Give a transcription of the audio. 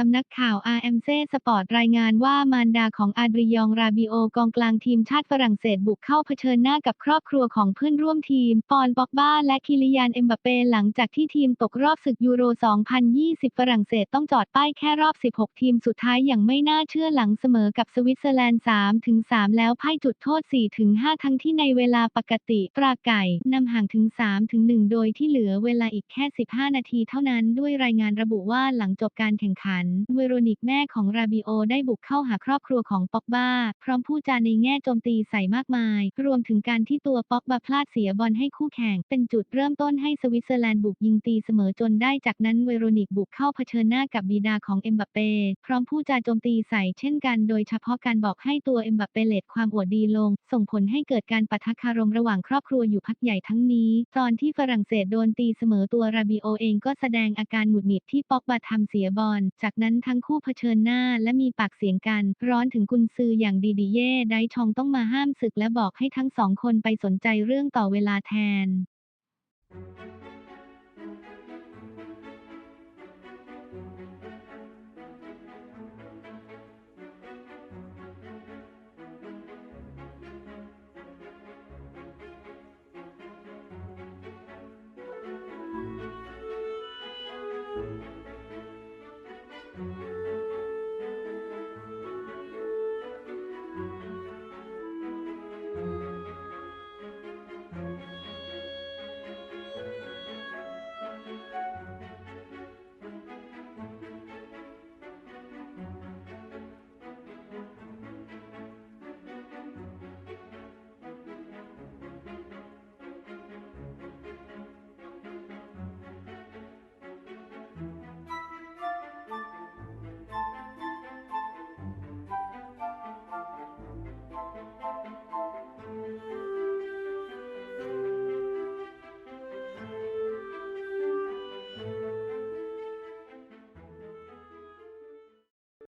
สำนักข่าว RMC สปอร์ตรายงานว่ามารดาของอาดริยองราบิโอกองกลางทีมชาติฝรั่งเศสบุกเข้าเผชิญหน้ากับครอบครัวของเพื่อนร่วมทีม ปอนบ็อกบ้าและคิลิยานเอ็มบัปเป้หลังจากที่ทีมตกรอบศึกยูโร 2020 ฝรั่งเศสต้องจอดป้ายแค่รอบ 16 ทีมสุดท้ายอย่างไม่น่าเชื่อหลังเสมอกับสวิตเซอร์แลนด์ 3-3 แล้วพ่ายจุดโทษ 4-5 ทั้งที่ในเวลาปกติปราไก่นำห่างถึง 3-1 โดยที่เหลือเวลาอีกแค่ 15 นาทีเท่านั้นด้วยรายงานระบุว่าหลังจบการแข่งขันน เวโรนิกแม่ของราบิโอได้บุกเข้าหาครอบครัวของป็อกบ้า พร้อมพูดจาในแง่โจมตีใส่มากมาย รวมถึงการที่ตัวป็อกบาพลาดเสียบอลให้คู่แข่ง เป็นจุดเริ่มต้นให้สวิตเซอร์แลนด์บุกยิงตีเสมอจนได้จากนั้นเวโรนิกบุกเข้าเผชิญหน้ากับบิดาของเอ็มบัปเป้พร้อมพูดจาโจมตีใส่เช่นกันโดยเฉพาะการบอกให้ตัวเอ็มบัปเป้เลดความอวดดีลง ส่งผลให้เกิดการปะทะคารมระหว่างครอบครัวอยู่พักใหญ่ทั้งนี้ ตอนที่ฝรั่งเศสโดนตีเสมอตัวราบิโอเองก็แสดงอาการหงุดหงิดที่ป็อกบาทำเสียบอล จากนั้นทั้งคู่เผชิญหน้าและมีปากเสียงกัน ร้อนถึงกุนซืออย่างดีดีเย่ไดชองต้องมาห้ามศึกและบอกให้ทั้งสองคนไปสนใจเรื่องต่อเวลาแทน